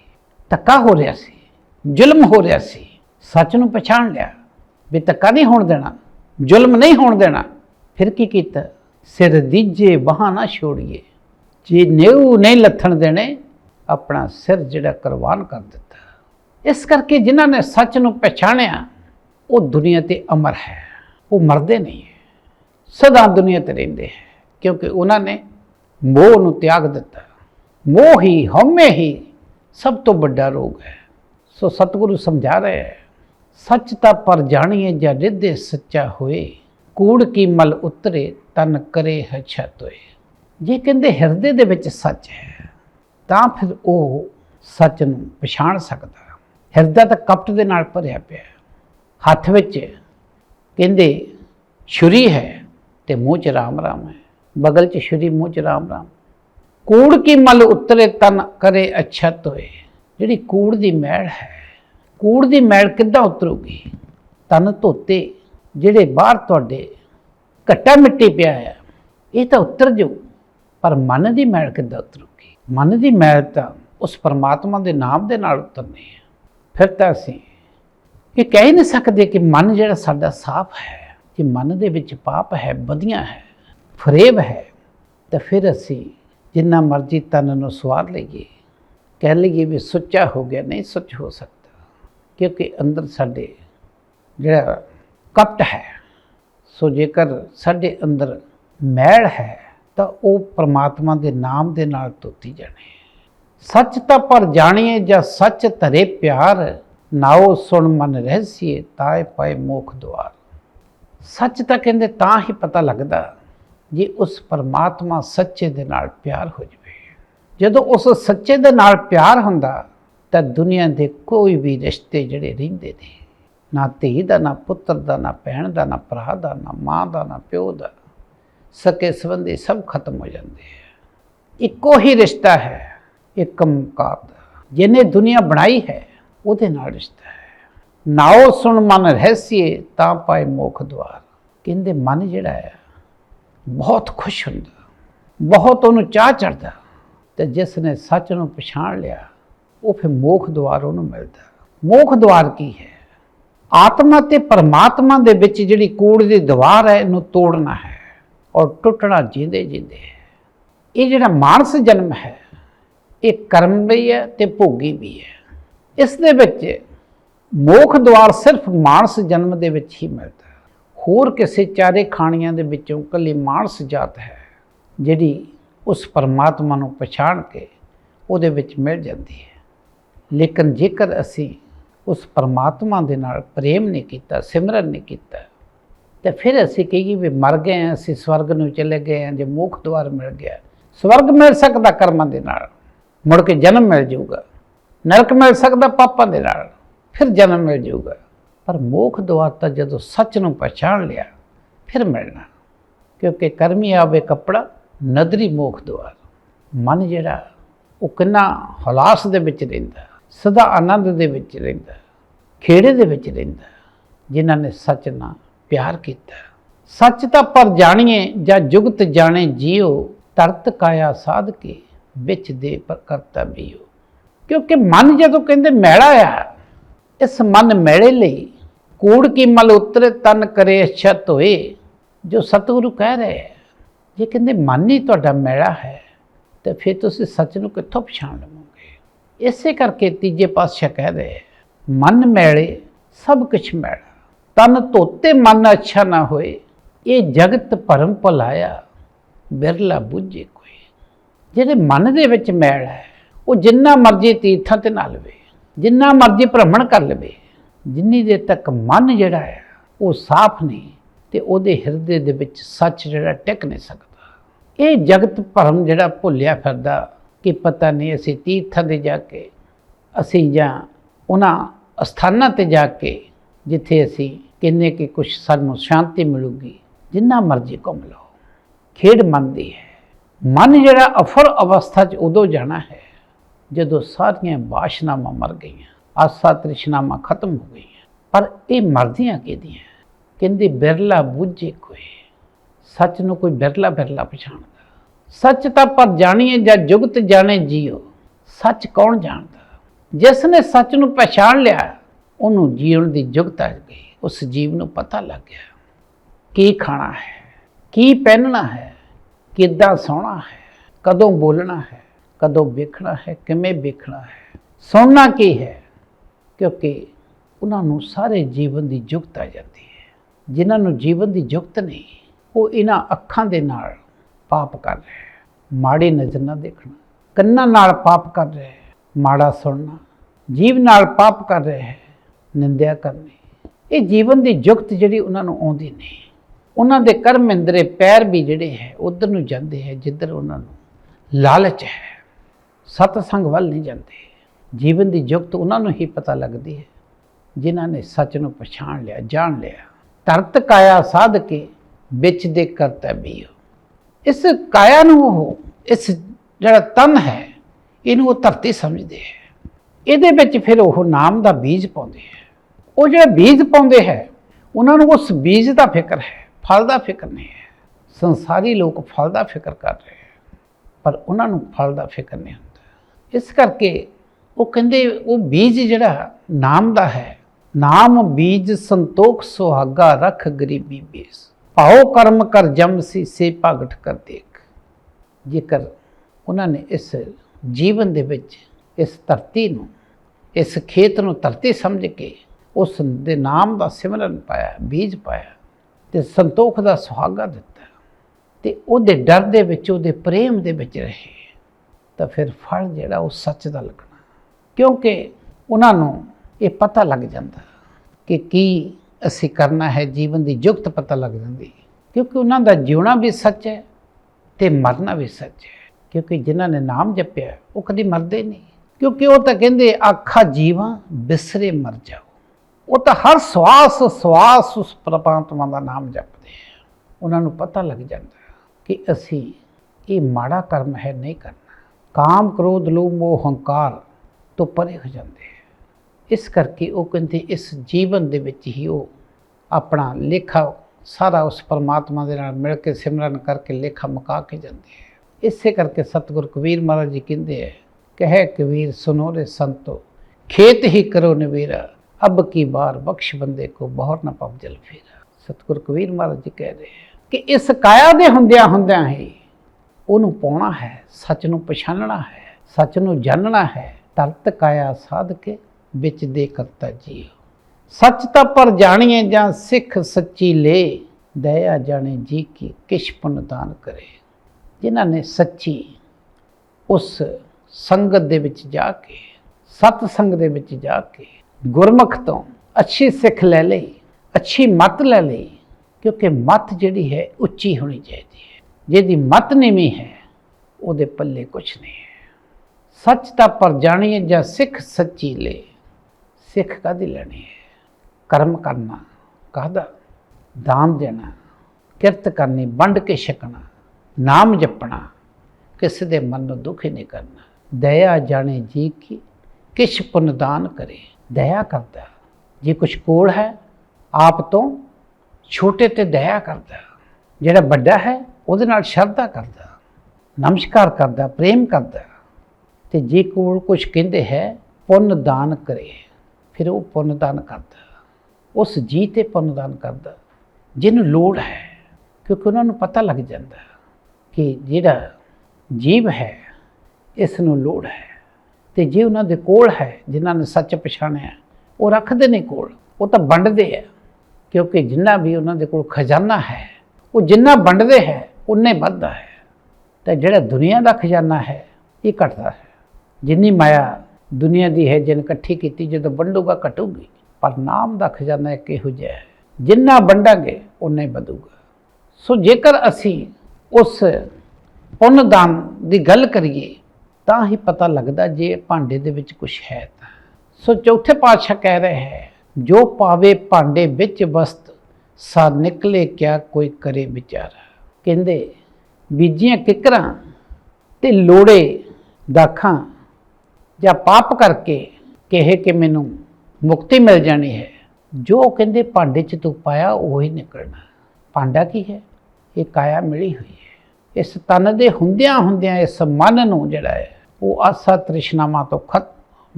ਧੱਕਾ ਹੋ ਰਿਹਾ ਸੀ, ਜ਼ੁਲਮ ਹੋ ਰਿਹਾ ਸੀ, ਸੱਚ ਨੂੰ ਪਛਾਣ ਲਿਆ, ਵੀ ਧੱਕਾ ਨਹੀਂ ਹੋਣ ਦੇਣਾ, ਜ਼ੁਲਮ ਨਹੀਂ ਹੋਣ ਦੇਣਾ। ਫਿਰ ਕੀ ਕੀਤਾ? ਸਿਰ ਦੀਜੇ ਬਾਹ ਨਾ ਛੋੜੀਏ। ਜੇ ਨੇਊ ਨਹੀਂ ਲੱਥਣ ਦੇਣੇ, ਆਪਣਾ ਸਿਰ ਜਿਹੜਾ ਕੁਰਬਾਨ ਕਰ ਦਿੱਤਾ। ਇਸ ਕਰਕੇ ਜਿਨ੍ਹਾਂ ਨੇ ਸੱਚ ਨੂੰ ਪਛਾਣਿਆ, ਉਹ ਦੁਨੀਆ ਤੇ ਅਮਰ ਹੈ, ਉਹ ਮਰਦੇ ਨਹੀਂ ਹੈ। ਸਦਾ ਦੁਨੀਆ ਤੇ ਰਹਿੰਦੇ ਹੈ, ਕਿਉਂਕਿ ਉਹਨਾਂ ਨੇ ਮੋਹ ਨੂੰ ਤਿਆਗ ਦਿੱਤਾ। ਮੋਹ ਹੀ, ਹਉਮੈ ਹੀ ਸਭ ਤੋਂ ਵੱਡਾ ਰੋਗ ਹੈ। ਸੋ ਸਤਿਗੁਰੂ ਸਮਝਾ ਰਹੇ ਹੈ, ਸੱਚ ਤਾਂ ਪਰ ਜਾਣੀਏ ਜਾਂ ਰਿੱਧੇ ਸੱਚਾ ਹੋਏ, ਕੂੜ ਕੀ ਮਲ ਉਤਰੇ ਤਨ ਕਰੇ ਹਛਤ ਜੇ ਕਹਿੰਦੇ ਹਿਰਦੇ ਦੇ ਵਿੱਚ ਸੱਚ ਹੈ, ਤਾਂ ਫਿਰ ਉਹ ਸੱਚ ਨੂੰ ਪਛਾਣ ਸਕਦਾ। ਹਿਰਦਾ ਤਾਂ ਕਪਟ ਦੇ ਨਾਲ ਭਰਿਆ ਪਿਆ ਹੈ। ਹੱਥ ਵਿੱਚ ਕਹਿੰਦੇ ਛੁਰੀ ਹੈ ਤੇ ਮੂੰਹ 'ਚ ਰਾਮ ਰਾਮ ਹੈ। ਬਗਲ 'ਚ ਛੁਰੀ ਮੂੰਹ 'ਚ ਰਾਮ ਰਾਮ। ਕੂੜ ਕੀ ਮਲ ਉਤਰੇ ਤਨ ਕਰੇ ਅਛਤ ਹੋਏ। ਜਿਹੜੀ ਕੂੜ ਦੀ ਮੈਲ ਹੈ, ਕੂੜ ਦੀ ਮੈਲ ਕਿੱਦਾਂ ਉਤਰੂਗੀ? ਤਨ ਧੋਤੇ ਜਿਹੜੇ ਬਾਹਰ ਤੁਹਾਡੇ ਘੱਟਾ ਮਿੱਟੀ ਪਿਆ ਹੈ, ਇਹ ਤਾਂ ਉਤਰ ਜਾਊ। ਪਰ ਮਨ ਦੀ ਮੈਲ ਕਿੱਦਾਂ ਉਤਰੂਗੀ? ਮਨ ਦੀ ਮੈਲ ਤਾਂ ਉਸ ਪਰਮਾਤਮਾ ਦੇ ਨਾਮ ਦੇ ਨਾਲ ਉਤਰਨੀ ਹੈ। ਫਿਰ ਤਾਂ ਅਸੀਂ ਇਹ ਕਹਿ ਹੀ ਨਹੀਂ ਸਕਦੇ ਕਿ ਮਨ ਜਿਹੜਾ ਸਾਡਾ ਸਾਫ਼ ਹੈ, ਕਿ ਮਨ ਦੇ ਵਿੱਚ ਪਾਪ ਹੈ ਬਦੀਆਂ ਹੈ। ਫਰੇਬ ਹੈ, ਤਾਂ ਫਿਰ ਅਸੀਂ ਜਿੰਨਾ ਮਰਜ਼ੀ ਤਨ ਨੂੰ ਸਵਾਰ ਲਈਏ। ਕਹਿ ਲਈਏ ਵੀ ਸੁੱਚਾ ਹੋ ਗਿਆ, ਨਹੀਂ ਸੁੱਚ ਹੋ ਸਕਦਾ, ਕਿਉਂਕਿ ਅੰਦਰ ਸਾਡੇ ਜਿਹੜਾ ਕਪਟ ਹੈ, ਸੋ ਜੇਕਰ ਸਾਡੇ ਅੰਦਰ ਮੈਲ ਹੈ, ਤਾਂ ਉਹ ਪ੍ਰਮਾਤਮਾ ਦੇ ਨਾਮ ਦੇ ਨਾਲ ਧੋਤੀ ਜਾਣੀ ਸੱਚ ਤਾਂ ਪਰ ਜਾਣੀਏ ਜਾਂ ਸੱਚ ਧਰੇ ਪਿਆਰ ਨਾਓ ਸੁਣ ਮਨ ਰਹਿਸੀਏ, ਤਾਏ ਪਾਏ ਮੋਖ ਦੁਆਰ। ਸੱਚ ਤਾਂ ਕਹਿੰਦੇ ਤਾਂ ਹੀ ਪਤਾ ਲੱਗਦਾ ਜੇ ਉਸ ਪਰਮਾਤਮਾ ਸੱਚੇ ਦੇ ਨਾਲ ਪਿਆਰ ਹੋ ਜਾਵੇ। ਜਦੋਂ ਉਸ ਸੱਚੇ ਦੇ ਨਾਲ ਪਿਆਰ ਹੁੰਦਾ, ਤਾਂ ਦੁਨੀਆ ਦੇ ਕੋਈ ਵੀ ਰਿਸ਼ਤੇ ਜਿਹੜੇ ਰਹਿੰਦੇ ਨੇ, ਨਾ ਧੀ ਦਾ, ਨਾ ਪੁੱਤਰ ਦਾ, ਨਾ ਭੈਣ ਦਾ, ਨਾ ਭਰਾ ਦਾ, ਨਾ ਮਾਂ ਦਾ, ਨਾ ਪਿਓ ਦਾ, ਸਕੇ ਸੰਬੰਧੀ ਸਭ ਖਤਮ ਹੋ ਜਾਂਦੇ ਹੈ ਇੱਕੋ ਹੀ ਰਿਸ਼ਤਾ ਹੈ, ਇੱਕ ਮੁਕਾਰ ਦਾ ਜਿਹਨੇ ਦੁਨੀਆ ਬਣਾਈ ਹੈ, ਉਹਦੇ ਨਾਲ ਰਿਸ਼ਤਾ ਹੈ। ਨਾਓ ਸੁਣ ਮਨ ਰਹਿਸੀਏ, ਤਾਂ ਪਾਏ ਮੋਖ ਦਵਾਰ ਕਹਿੰਦੇ ਮਨ ਜਿਹੜਾ ਹੈ ਬਹੁਤ ਖੁਸ਼ ਹੁੰਦਾ, ਬਹੁਤ ਉਹਨੂੰ ਚਾਹ ਚੜਦਾ ਤੇ ਜਿਸ ਨੇ ਸੱਚ ਨੂੰ ਪਛਾਣ ਲਿਆ, ਉਹ ਫਿਰ ਮੋਖ ਦੁਆਰ ਉਹਨੂੰ ਮਿਲਦਾ। ਮੋਖ ਦੁਆਰ ਕੀ ਹੈ? ਆਤਮਾ ਤੇ ਪਰਮਾਤਮਾ ਦੇ ਵਿੱਚ ਜਿਹੜੀ ਕੂੜ ਦੀ ਦੀਵਾਰ ਹੈ, ਇਹਨੂੰ ਤੋੜਨਾ ਹੈ ਔਰ ਟੁੱਟਣਾ ਜਿੰਦੇ ਜਿੰਦੇ ਹੈ। ਇਹ ਜਿਹੜਾ ਮਾਨਸ ਜਨਮ ਹੈ, ਇਹ ਕਰਮ ਵੀ ਹੈ ਤੇ ਭੋਗੀ ਵੀ ਹੈ। ਇਸ ਦੇ ਵਿੱਚ ਮੋਖ ਦੁਆਰ ਸਿਰਫ ਮਾਨਸ ਜਨਮ ਦੇ ਵਿੱਚ ਹੀ ਮਿਲਦਾ। ਹੋਰ ਕਿਸੇ ਚਾਰੇ ਖਾਣੀਆਂ ਦੇ ਵਿੱਚੋਂ ਕੱਲੀ ਮਾਨਸ ਜਾਤ ਹੈ, ਜਿਹੜੀ ਉਸ ਪਰਮਾਤਮਾ ਨੂੰ ਪਛਾਣ ਕੇ ਉਹਦੇ ਵਿੱਚ ਮਿਲ ਜਾਂਦੀ ਹੈ। ਲੇਕਿਨ ਜੇਕਰ ਅਸੀਂ ਉਸ ਪਰਮਾਤਮਾ ਦੇ ਨਾਲ ਪ੍ਰੇਮ ਨਹੀਂ ਕੀਤਾ, ਸਿਮਰਨ ਨਹੀਂ ਕੀਤਾ, ਤਾਂ ਫਿਰ ਅਸੀਂ ਕਹੀਏ ਵੀ ਮਰ ਗਏ ਹਾਂ, ਅਸੀਂ ਸਵਰਗ ਨੂੰ ਚਲੇ ਗਏ ਹਾਂ, ਜੇ ਮੋਖ ਦਵਾਰ ਮਿਲ ਗਿਆ। ਸਵਰਗ ਮਿਲ ਸਕਦਾ ਕਰਮਾਂ ਦੇ ਨਾਲ, ਮੁੜ ਕੇ ਜਨਮ ਮਿਲ ਜਾਊਗਾ। ਨਰਕ ਮਿਲ ਸਕਦਾ ਪਾਪਾਂ ਦੇ ਨਾਲ, ਫਿਰ ਜਨਮ ਮਿਲ ਜਾਊਗਾ। ਪਰ ਮੋਖ ਦਵਾਰ ਤਾਂ ਜਦੋਂ ਸੱਚ ਨੂੰ ਪਛਾਣ ਲਿਆ, ਫਿਰ ਮਿਲਣਾ। ਕਿਉਂਕਿ ਕਰਮੀ ਆਵੇ ਕੱਪੜਾ, ਨਦਰੀ ਮੋਖ ਦਵਾਰ ਮਨ ਜਿਹੜਾ, ਉਹ ਕਿੰਨਾ ਹਲਾਸ ਦੇ ਵਿੱਚ ਰਹਿੰਦਾ, ਸਦਾ ਆਨੰਦ ਦੇ ਵਿੱਚ ਰਹਿੰਦਾ, ਖੇੜੇ ਦੇ ਵਿੱਚ ਰਹਿੰਦਾ, ਜਿਨ੍ਹਾਂ ਨੇ ਸੱਚ ਨਾਲ ਪਿਆਰ ਕੀਤਾ। ਸੱਚ ਤਾਂ ਪਰ ਜਾਣੀਏ ਜਾਂ ਜੁਗਤ ਜਾਣੇ ਜੀਓ, ਤਰਤ ਕਾਇਆ ਸਾਧ ਕੇ ਵਿੱਚ ਦੇ ਪਰ ਕਰਤਾ ਬੀਓ। ਕਿਉਂਕਿ ਮਨ ਜਦੋਂ ਕਹਿੰਦੇ ਮੈਲਾ ਆ, ਇਸ ਮਨ ਮੈਲੇ ਲਈ ਕੂੜ ਕੀ ਮਲ ਉਤਰੇ ਤਨ ਕਰੇ ਛਤ ਹੋਏ। ਜੋ ਸਤਿਗੁਰੂ ਕਹਿ ਰਹੇ ਹੈ ਜੇ ਕਹਿੰਦੇ ਮਨ ਹੀ ਤੁਹਾਡਾ ਮੈਲਾ ਹੈ ਤਾਂ ਫਿਰ ਤੁਸੀਂ ਸੱਚ ਨੂੰ ਕਿੱਥੋਂ ਪਛਾਣ ਲਵੋਗੇ? ਇਸੇ ਕਰਕੇ ਤੀਜੇ ਪਾਤਸ਼ਾਹ ਕਹਿ ਰਹੇ ਹੈ, ਮਨ ਮੈਲੇ ਸਭ ਕੁਛ ਮੈਲਾ। ਤਨ ਧੋਤੇ ਮਨ ਅੱਛਾ ਨਾ ਹੋਏ ਇਹ ਜਗਤ ਭਰਮ ਭੁਲਾਇਆ ਬਿਰਲਾ ਬੁੱਝੇ ਕੋਈ। ਜਿਹੜੇ ਮਨ ਦੇ ਵਿੱਚ ਮੈਲ ਹੈ ਉਹ ਜਿੰਨਾ ਮਰਜ਼ੀ ਤੀਰਥਾਂ ਤੇ ਨਾ ਲਵੇ ਜਿੰਨਾ ਮਰਜ਼ੀ ਭ੍ਰਮਣ ਕਰ ਲਵੇ ਜਿੰਨੀ ਦੇਰ ਤੱਕ ਮਨ ਜਿਹੜਾ ਹੈ ਉਹ ਸਾਫ਼ ਨਹੀਂ ਤੇ ਉਹਦੇ ਹਿਰਦੇ ਦੇ ਵਿੱਚ ਸੱਚ ਜਿਹੜਾ ਟਿਕ ਨਹੀਂ ਸਕਦਾ। ਇਹ ਜਗਤ ਭਰਮ ਜਿਹੜਾ ਭੁੱਲਿਆ ਫਿਰਦਾ ਕਿ ਪਤਾ ਨਹੀਂ ਅਸੀਂ ਤੀਰਥਾਂ 'ਤੇ ਜਾ ਕੇ, ਅਸੀਂ ਜਾਂ ਉਹਨਾਂ ਅਸਥਾਨਾਂ ਤੇ ਜਾ ਕੇ ਜਿੱਥੇ ਅਸੀਂ ਕਹਿੰਦੇ ਕਿ ਕੁਝ ਸਾਨੂੰ ਸ਼ਾਂਤੀ ਮਿਲੂਗੀ, ਜਿੰਨਾ ਮਰਜ਼ੀ ਘੁੰਮ ਲਓ। ਖੇਡ ਮੰਨਦੀ ਹੈ। ਮਨ ਜਿਹੜਾ ਅਫਰ ਅਵਸਥਾ 'ਚ ਉਦੋਂ ਜਾਣਾ ਹੈ ਜਦੋਂ ਸਾਰੀਆਂ ਬਾਸ਼ਨਾਵਾਂ ਮਰ ਗਈਆਂ। ਆਸਾ ਤ੍ਰਿਸ਼ਨਾਵਾਂ ਖਤਮ ਹੋ ਗਈਆਂ। ਪਰ ਇਹ ਮਰਦੀਆਂ ਕਿਹਦੀਆਂ? ਕਹਿੰਦੇ, ਬਿਰਲਾ ਬੁੱਝੇ ਕੋਈ। ਸੱਚ ਨੂੰ ਕੋਈ ਬਿਰਲਾ ਬਿਰਲਾ ਪਛਾਣਦਾ। ਸੱਚ ਤਾਂ ਪਰ ਜਾਣੀਏ ਜਾਂ ਜੁਗਤ ਜਾਣੇ ਜੀਓ। ਸੱਚ ਕੌਣ ਜਾਣਦਾ? ਜਿਸ ਨੇ ਸੱਚ ਨੂੰ ਪਛਾਣ ਲਿਆ, ਉਹਨੂੰ ਜੀਵਨ ਦੀ ਜੁਗਤ ਆ ਗਈ। ਉਸ ਜੀਵ ਨੂੰ ਪਤਾ ਲੱਗ ਗਿਆ। ਕੀ ਖਾਣਾ ਹੈ? ਕੀ ਪਹਿਨਣਾ ਹੈ? ਕਿੱਦਾਂ ਸੌਣਾ ਹੈ? ਕਦੋਂ ਬੋਲਣਾ ਹੈ? ਕਦੋਂ ਵੇਖਣਾ ਹੈ? ਕਿਵੇਂ ਵੇਖਣਾ ਹੈ? ਸੌਣਾ ਕੀ ਹੈ? ਕਿਉਂਕਿ ਉਹਨਾਂ ਨੂੰ ਸਾਰੇ ਜੀਵਨ ਦੀ ਜੁਗਤ ਆ ਜਾਂਦੀ ਹੈ। ਜਿਨ੍ਹਾਂ ਨੂੰ ਜੀਵਨ ਦੀ ਜੁਗਤ ਨਹੀਂ, ਉਹ ਇਹਨਾਂ ਅੱਖਾਂ ਦੇ ਨਾਲ ਪਾਪ ਕਰ ਰਹੇ ਹੈ। ਮਾੜੀ ਨਜ਼ਰ ਨਾਲ ਦੇਖਣਾ, ਕੰਨਾਂ ਨਾਲ ਪਾਪ ਕਰ ਰਹੇ ਮਾੜਾ ਸੁਣਨਾ, ਜੀਵ ਨਾਲ ਪਾਪ ਕਰ ਰਹੇ ਨਿੰਦਿਆ ਕਰਨੀ, ਇਹ ਜੀਵਨ ਦੀ ਜੁਗਤ ਜਿਹੜੀ ਉਹਨਾਂ ਨੂੰ ਆਉਂਦੀ ਨਹੀਂ। ਉਹਨਾਂ ਦੇ ਕਰਮ ਇੰਦਰੇ ਪੈਰ ਵੀ ਜਿਹੜੇ ਹੈ, ਉਧਰ ਨੂੰ ਜਾਂਦੇ ਹੈ, ਜਿੱਧਰ ਉਹਨਾਂ ਨੂੰ ਲਾਲਚ ਹੈ। ਸਤ ਸੰਗ ਵੱਲ ਨਹੀਂ ਜਾਂਦੇ। ਜੀਵਨ ਦੀ ਜੁਗਤ ਉਹਨਾਂ ਨੂੰ ਹੀ ਪਤਾ ਲੱਗਦੀ ਹੈ, ਜਿਨ੍ਹਾਂ ਨੇ ਸੱਚ ਨੂੰ ਪਛਾਣ ਲਿਆ, ਜਾਣ ਲਿਆ। ਤਰਤ ਕਾਇਆ ਸਾਧ ਕੇ ਵਿੱਚ ਦੇ ਕਰਤਾ ਵੀ ਇਸ ਕਾਇਆ ਨੂੰ ਉਹ, ਇਸ ਜਿਹੜਾ ਤਨ ਹੈ, ਇਹਨੂੰ ਉਹ ਧਰਤੀ ਸਮਝਦੇ ਹੈ। ਇਹਦੇ ਵਿੱਚ ਫਿਰ ਉਹ ਨਾਮ ਦਾ ਬੀਜ ਪਾਉਂਦੇ ਹੈ। ਉਹ ਜਿਹੜਾ ਬੀਜ ਪਾਉਂਦੇ ਹੈ, ਉਹਨਾਂ ਨੂੰ ਉਸ ਬੀਜ ਦਾ ਫਿਕਰ ਹੈ, ਫਲ ਦਾ ਫਿਕਰ ਨਹੀਂ ਹੈ। ਸੰਸਾਰੀ ਲੋਕ ਫਲ ਦਾ ਫਿਕਰ ਕਰ ਰਹੇ ਪਰ ਉਹਨਾਂ ਨੂੰ ਫਲ ਦਾ ਫਿਕਰ ਨਹੀਂ ਹੁੰਦਾ। ਇਸ ਕਰਕੇ ਉਹ ਕਹਿੰਦੇ, ਉਹ ਬੀਜ ਜਿਹੜਾ ਨਾਮ ਦਾ ਹੈ, ਨਾਮ ਬੀਜ ਸੰਤੋਖ ਸੁਹਾਗਾ ਰਖ ਗਰੀਬੀ ਬੇਸ। ਭਾਉ ਕਰਮ ਕਰ ਜਮ ਸੀ, ਸੇ ਭਗਟ ਕਰ ਦੇਖ। ਜੇਕਰ ਉਹਨਾਂ ਨੇ ਇਸ ਜੀਵਨ ਦੇ ਵਿੱਚ, ਇਸ ਧਰਤੀ ਨੂੰ, ਇਸ ਖੇਤ ਨੂੰ ਧਰਤੀ ਸਮਝ ਕੇ ਉਸ ਦੇ ਨਾਮ ਦਾ ਸਿਮਰਨ ਪਾਇਆ, ਬੀਜ ਪਾਇਆ, ਤੇ ਸੰਤੋਖ ਦਾ ਸੁਹਾਗਾ ਦਿੱਤਾ, ਤੇ ਉਹਦੇ ਡਰ ਦੇ ਵਿੱਚ, ਉਹਦੇ ਪ੍ਰੇਮ ਦੇ ਵਿੱਚ ਰਹੇ, ਤਾਂ ਫਿਰ ਫਲ ਜਿਹੜਾ ਉਹ ਸੱਚ ਦਾ ਲੱਗਣਾ। ਕਿਉਂਕਿ ਉਹਨਾਂ ਨੂੰ ਇਹ ਪਤਾ ਲੱਗ ਜਾਂਦਾ ਕਿ ਕੀ ਅਸੀਂ ਕਰਨਾ ਹੈ, ਜੀਵਨ ਦੀ ਜੁਗਤ ਪਤਾ ਲੱਗ ਜਾਂਦੀ। ਕਿਉਂਕਿ ਉਹਨਾਂ ਦਾ ਜਿਉਣਾ ਵੀ ਸੱਚ ਹੈ ਤੇ ਮਰਨਾ ਵੀ ਸੱਚ ਹੈ। ਕਿਉਂਕਿ ਜਿਨ੍ਹਾਂ ਨੇ ਨਾਮ ਜਪਿਆ, ਉਹ ਕਦੀ ਮਰਦੇ ਨਹੀਂ। ਕਿਉਂਕਿ ਉਹ ਤਾਂ ਕਹਿੰਦੇ ਆਖਾ ਜੀਵਾਂ, ਬਿਸਰੇ ਮਰ ਜਾਓ। ਉਹ ਤਾਂ ਹਰ ਸਵਾਸ ਸਵਾਸ ਉਸ ਪ੍ਰਪਾਤਮਾ ਦਾ ਨਾਮ ਜਪਦੇ ਆ। ਉਹਨਾਂ ਨੂੰ ਪਤਾ ਲੱਗ ਜਾਂਦਾ ਕਿ ਅਸੀਂ ਇਹ ਮਾੜਾ ਕਰਮ ਹੈ, ਨਹੀਂ ਕਰਨਾ। ਕਾਮ, ਕ੍ਰੋਧ, ਲੋਭ, ਮੋਹ, ਹੰਕਾਰ ਤੋਂ ਪਰੇ ਹੋ ਜਾਂਦੇ ਹੈ ਇਸ ਕਰਕੇ ਉਹ ਕਹਿੰਦੇ ਇਸ ਜੀਵਨ ਦੇ ਵਿੱਚ ਹੀ ਉਹ ਆਪਣਾ ਲੇਖਾ ਸਾਰਾ ਉਸ ਪਰਮਾਤਮਾ ਦੇ ਨਾਲ ਮਿਲ ਕੇ ਸਿਮਰਨ ਕਰਕੇ ਲੇਖਾ ਮੁਕਾ ਕੇ ਜਾਂਦੇ ਹੈ ਇਸੇ ਕਰਕੇ ਸਤਿਗੁਰ ਕਬੀਰ ਮਹਾਰਾਜ ਜੀ ਕਹਿੰਦੇ ਹੈ ਕਹਿ ਕਬੀਰ ਸੁਨੋ ਰੇ ਸੰਤੋ, ਖੇਤ ਹੀ ਕਰੋ ਨਵੇਰਾ, ਅਬ ਕੀ ਬਾਰ ਬਖਸ਼ ਬੰਦੇ ਕੋ ਬਹੁਰ ਨਾ ਪਵ ਜਲ ਫੇਰਾ। ਸਤਿਗੁਰ ਕਬੀਰ ਮਹਾਰਾਜ ਜੀ ਕਹਿ ਰਹੇ ਹੈ ਕਿ ਇਸ ਕਾਇਆ ਦੇ ਹੁੰਦਿਆਂ ਹੁੰਦਿਆਂ ਹੀ ਉਹਨੂੰ ਪਾਉਣਾ ਹੈ, ਸੱਚ ਨੂੰ ਪਛਾਣਨਾ ਹੈ, ਸੱਚ ਨੂੰ ਜਾਣਨਾ ਹੈ ਤਰਤ ਕਾਇਆ ਸਾਧ ਕੇ ਵਿੱਚ ਦੇ ਕਰਤਾ ਜੀਓ ਸੱਚ ਤਾਂ ਪਰ ਜਾਣੀਏ ਜਾਂ ਸਿੱਖ ਸੱਚੀ ਲੇ, ਦਇਆ ਜਾਣੇ ਜੀ ਕੀ ਕਿਛ ਪੁੰਨ ਦਾਨ ਕਰੇ। ਜਿਨ੍ਹਾਂ ਨੇ ਸੱਚੀ ਉਸ ਸੰਗਤ ਦੇ ਵਿੱਚ ਜਾ ਕੇ, ਸਤ ਸੰਗ ਦੇ ਵਿੱਚ ਜਾ ਕੇ ਗੁਰਮੁਖ ਤੋਂ ਅੱਛੀ ਸਿੱਖ ਲੈ ਲਈ, ਅੱਛੀ ਮਤ ਲੈ ਲਈ, ਕਿਉਂਕਿ ਮਤ ਜਿਹੜੀ ਹੈ ਉੱਚੀ ਹੋਣੀ ਚਾਹੀਦੀ ਹੈ। ਜਿਹਦੀ ਮਤ ਨੀਵੀਂ ਹੈ, ਉਹਦੇ ਪੱਲੇ ਕੁਝ ਨਹੀਂ ਹੈ। ਸੱਚ ਤਾਂ ਪਰ ਜਾਣੀਏ ਜਾਂ ਸਿੱਖ ਸੱਚੀ ਲੈ। ਸਿੱਖ ਕਾਦੀ ਲੈਣੀ ਹੈ? ਕਰਮ ਕਰਨਾ, ਕਾਹਦਾ? ਦਾਨ ਦੇਣਾ, ਕਿਰਤ ਕਰਨੀ, ਵੰਡ ਕੇ ਛਕਣਾ, ਨਾਮ ਜਪਣਾ, ਕਿਸੇ ਦੇ ਮਨ ਨੂੰ ਦੁਖੀ ਨਹੀਂ ਕਰਨਾ। ਦਇਆ ਜਾਣੇ ਜੀ ਕੀ, ਕਿਛ ਪੁੰਨ ਕਰੇ। ਦਇਆ ਕਰਦਾ, ਜੇ ਕੁਛ ਕੋਲ ਹੈ, ਆਪ ਤੋਂ ਛੋਟੇ ਤੇ ਦਇਆ ਕਰਦਾ। ਜਿਹੜਾ ਵੱਡਾ ਹੈ, ਉਹਦੇ ਨਾਲ ਸ਼ਰਧਾ ਕਰਦਾ, ਨਮਸਕਾਰ ਕਰਦਾ, ਪ੍ਰੇਮ ਕਰਦਾ। ਤੇ ਜੇ ਕੋਲ ਕੁਝ ਕਹਿੰਦੇ ਹੈ, ਪੁੰਨ ਦਾਨ ਕਰੇ, ਫਿਰ ਉਹ ਪੁੰਨ ਦਾਨ ਕਰਦਾ। ਉਸ ਜੀ ਤੇ ਪੁੰਨ ਦਾਨ ਕਰਦਾ, ਜਿਹਨੂੰ ਲੋੜ ਹੈ, ਕਿਉਂਕਿ ਉਹਨਾਂ ਨੂੰ ਪਤਾ ਲੱਗ ਜਾਂਦਾ ਕਿ ਜਿਹੜਾ ਜੀਵ ਹੈ, ਇਸ ਨੂੰ ਲੋੜ ਹੈ। ਤੇ ਜੇ ਉਹਨਾਂ ਦੇ ਕੋਲ ਹੈ, ਜਿਨ੍ਹਾਂ ਨੇ ਸੱਚ ਪਛਾਣਿਆ, ਉਹ ਰੱਖਦੇ ਨੇ ਕੋਲ, ਉਹ ਤਾਂ ਵੰਡਦੇ ਆ, ਕਿਉਂਕਿ ਜਿੰਨਾ ਵੀ ਉਹਨਾਂ ਦੇ ਕੋਲ ਖਜ਼ਾਨਾ ਹੈ, ਉਹ ਜਿੰਨਾ ਵੰਡਦੇ ਹੈ ਉਨੇ ਵੱਧਦਾ ਹੈ। ਤੇ ਜਿਹੜਾ ਦੁਨੀਆ ਦਾ ਖਜ਼ਾਨਾ ਹੈ, ਇਹ ਘਟਦਾ ਹੈ। ਜਿੰਨੀ ਮਾਇਆ ਦੁਨੀਆ ਦੀ ਹੈ, ਜਿਨ ਇਕੱਠੀ ਕੀਤੀ, ਜਦੋਂ ਵੰਡੂਗਾ ਘਟੂਗੀ। ਪਰ ਨਾਮ ਦਾ ਖਜ਼ਾਨਾ ਇੱਕ ਇਹੋ ਜਿਹਾ ਹੈ। ਜਿੰਨਾ ਵੰਡਾਂਗੇ ਉਨਾ ਹੀ ਵਧੂਗਾ। ਸੋ ਜੇਕਰ ਅਸੀਂ ਉਸ ਪੁੰਨ ਦਾਨ ਦੀ ਗੱਲ ਕਰੀਏ, ਤਾਂ ਹੀ ਪਤਾ ਲੱਗਦਾ ਜੇ ਭਾਂਡੇ ਦੇ ਵਿੱਚ ਕੁਝ ਹੈ ਤਾਂ। ਸੋ ਚੌਥੇ ਪਾਤਸ਼ਾਹ ਕਹਿ ਰਹੇ ਹੈ, ਜੋ ਪਾਵੇ ਭਾਂਡੇ ਵਿੱਚ ਵਸਤ, ਸਾ ਨਿਕਲੇ ਕਿਆ ਕੋਈ ਕਰੇ ਵਿਚਾਰਾ। ਕਹਿੰਦੇ, ਬੀਜੀਆਂ ਕਿਕਰਾਂ ਤੇ ਲੋੜੇ ਦਾਖਾਂ ਜਾਂ ਪਾਪ ਕਰਕੇ ਕਹੇ ਕਿ ਮੈਨੂੰ ਮੁਕਤੀ ਮਿਲ ਜਾਣੀ ਹੈ। ਜੋ ਕਹਿੰਦੇ ਭਾਂਡੇ 'ਚ ਤੂੰ ਪਾਇਆ, ਉਹੀ ਨਿਕਲਣਾ। ਭਾਂਡਾ ਕੀ ਹੈ? ਇਹ ਕਾਇਆ ਮਿਲੀ ਹੋਈ ਹੈ। ਇਸ ਤਨ ਦੇ ਹੁੰਦਿਆਂ ਹੁੰਦਿਆਂ ਇਸ ਮਨ ਨੂੰ ਜਿਹੜਾ ਹੈ, ਉਹ ਆਸਾ ਤ੍ਰਿਸ਼ਨਾਵਾਂ ਤੋਂ ਖਤ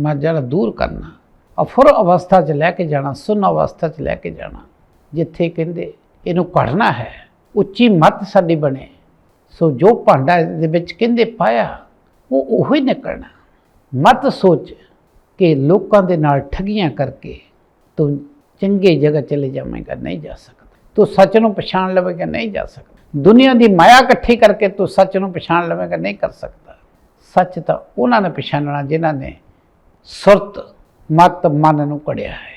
ਮੈਂ ਜਿਹੜਾ ਦੂਰ ਕਰਨਾ। ਅਫੁਰ ਅਵਸਥਾ 'ਚ ਲੈ ਕੇ ਜਾਣਾ, ਸੁਨ ਅਵਸਥਾ 'ਚ ਲੈ ਕੇ ਜਾਣਾ। ਜਿੱਥੇ ਕਹਿੰਦੇ ਇਹਨੂੰ ਕੱਢਣਾ ਹੈ, ਉੱਚੀ ਮੱਤ ਸਾਡੀ ਬਣੇ। ਸੋ ਜੋ ਭਾਂਡਾ ਦੇ ਵਿੱਚ ਕਹਿੰਦੇ ਪਾਇਆ, ਉਹ ਉਹੀ ਨਿਕਲਣਾ। ਮਤ ਸੋਚ ਕਿ ਲੋਕਾਂ ਦੇ ਨਾਲ ਠਗੀਆਂ ਕਰਕੇ ਤੂੰ ਚੰਗੇ ਜਗ੍ਹਾ ਚਲੇ ਜਾਵੇਂਗਾ, ਨਹੀਂ ਜਾ ਸਕਦਾ। ਤੂੰ ਸੱਚ ਨੂੰ ਪਛਾਣ ਲਵੇਂਗਾ, ਨਹੀਂ ਜਾ ਸਕਦਾ। ਦੁਨੀਆ ਦੀ ਮਾਇਆ ਇਕੱਠੀ ਕਰਕੇ ਤੂੰ ਸੱਚ ਨੂੰ ਪਛਾਣ ਲਵੇਂਗਾ, ਨਹੀਂ ਕਰ ਸਕਦਾ। ਸੱਚ ਤਾਂ ਉਹਨਾਂ ਨੇ ਪਛਾਣਨਾ ਜਿਨ੍ਹਾਂ ਨੇ ਸੁਰਤ, ਮਤ, ਮਨ ਨੂੰ ਕੜਿਆ ਹੈ।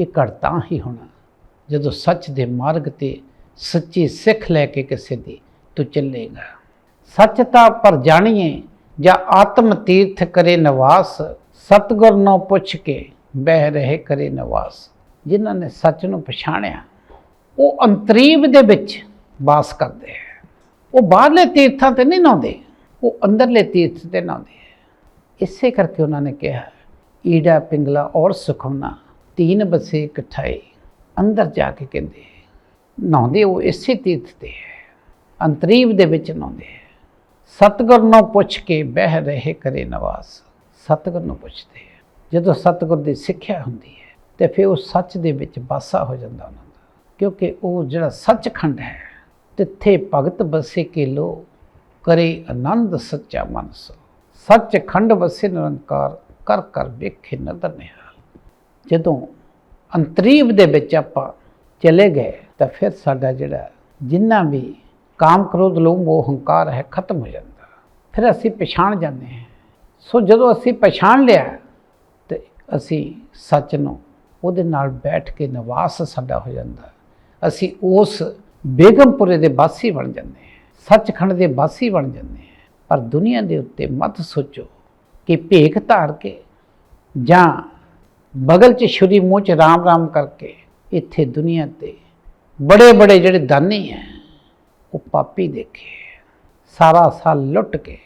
ਇਹ ਘੜਤਾ ਹੀ ਹੋਣਾ। ਜਦੋਂ ਸੱਚ ਦੇ ਮਾਰਗ ਤੇ ਸੱਚੀ ਸਿੱਖ ਲੈ ਕੇ ਕਿਸੇ ਦੀ ਤੂੰ ਚੱਲੇਗਾ। ਸੱਚ ਤਾਂ ਪਰ ਜਾਣੀਏ ਜਾਂ ਆਤਮ ਤੀਰਥ ਕਰੇ ਨਿਵਾਸ, ਸਤਗੁਰ ਨੂੰ ਪੁੱਛ ਕੇ ਬਹਿ ਰਹੇ ਕਰੇ ਨਿਵਾਸ। ਜਿਨ੍ਹਾਂ ਨੇ ਸੱਚ ਨੂੰ ਪਛਾਣਿਆ, ਉਹ ਅੰਤਰੀਬ ਦੇ ਵਿੱਚ ਵਾਸ ਕਰਦੇ ਹੈ। ਉਹ ਬਾਹਰਲੇ ਤੀਰਥਾਂ ਤੇ ਨਹੀਂ ਨਾਉਂਦੇ ਉਹ ਅੰਦਰਲੇ ਤੀਰਥ ਤੇ ਨਾਉਂਦੇ ਹੈ। ਇਸੇ ਕਰਕੇ ਉਹਨਾਂ ਨੇ ਕਿਹਾ, ਈੜਾ ਪਿੰਗਲਾ ਔਰ ਸੁਖਮਨਾ, ਤੀਨ ਬਸੇ ਇਕਠਾਏ ਅੰਦਰ ਜਾ ਕੇ ਕਹਿੰਦੇ, ਨਹਾਉਂਦੇ ਉਹ ਇਸੇ ਤੀਰਥ ਤੇ ਹੈ। ਅੰਤਰੀਵ ਦੇ ਵਿੱਚ ਨਹਾਉਂਦੇ ਹੈ। ਸਤਿਗੁਰ ਨੂੰ ਪੁੱਛ ਕੇ ਬਹਿ ਰਹੇ ਕਰੇ ਨਵਾਸ ਸਤਿਗੁਰ ਨੂੰ ਪੁੱਛਦੇ ਹੈ ਜਦੋਂ ਸਤਿਗੁਰ ਦੀ ਸਿੱਖਿਆ ਹੁੰਦੀ ਹੈ, ਤੇ ਫਿਰ ਉਹ ਸੱਚ ਦੇ ਵਿੱਚ ਵਾਸਾ ਹੋ ਜਾਂਦਾ ਉਹਨਾਂ ਦਾ। ਕਿਉਂਕਿ ਉਹ ਜਿਹੜਾ ਸੱਚਖੰਡ ਹੈ, ਤਿੱਥੇ ਭਗਤ ਬਸੇ ਕੇ ਲੋ, ਕਰੇ ਆਨੰਦ ਸੱਚਾ ਮਨਸ ਸੱਚਖੰਡ ਵਸੇ ਨਿਰੰਕਾਰ, ਕਰ ਕਰ ਵੇਖੇ ਨਦਰ ਨਿਹਾਲ। ਜਦੋਂ ਅੰਤਰੀਬ ਦੇ ਵਿੱਚ ਆਪਾਂ ਚਲੇ ਗਏ, ਤਾਂ ਫਿਰ ਸਾਡਾ ਜਿਹੜਾ ਜਿੰਨਾ ਵੀ ਕਾਮ ਕ੍ਰੋਧ ਲੋਭ ਮੋਹ ਹੰਕਾਰ ਹੈ, ਖਤਮ ਹੋ ਜਾਂਦਾ। ਫਿਰ ਅਸੀਂ ਪਛਾਣ ਜਾਂਦੇ ਹਾਂ। ਸੋ ਜਦੋਂ ਅਸੀਂ ਪਛਾਣ ਲਿਆ, ਤੇ ਅਸੀਂ ਸੱਚ ਨੂੰ ਉਹਦੇ ਨਾਲ ਬੈਠ ਕੇ ਨਿਵਾਸ ਸਾਡਾ ਹੋ ਜਾਂਦਾ। ਅਸੀਂ ਉਸ ਬੇਗਮਪੁਰੇ ਦੇ ਵਾਸੀ ਬਣ ਜਾਂਦੇ ਹਾਂ। ਸੱਚਖੰਡ ਦੇ ਵਾਸੀ ਬਣ ਜਾਂਦੇ ਹਾਂ। ਪਰ ਦੁਨੀਆ ਦੇ ਉੱਤੇ ਮਤ ਸੋਚੋ ਕਿ ਭੇਖ ਧਾਰ ਕੇ ਜਾਂ ਬਗਲ 'ਚ ਛੁਰੀ ਮੂੰਹ 'ਚ ਰਾਮ ਰਾਮ ਕਰਕੇ ਇੱਥੇ ਦੁਨੀਆ ਤੇ ਬੜੇ ਬੜੇ ਜਿਹੜੇ ਦਾਨੀ ਹੈ ਉਹ ਪਾਪੀ ਦੇਖੇ। ਸਾਰਾ ਸਾਲ ਲੁੱਟ ਕੇ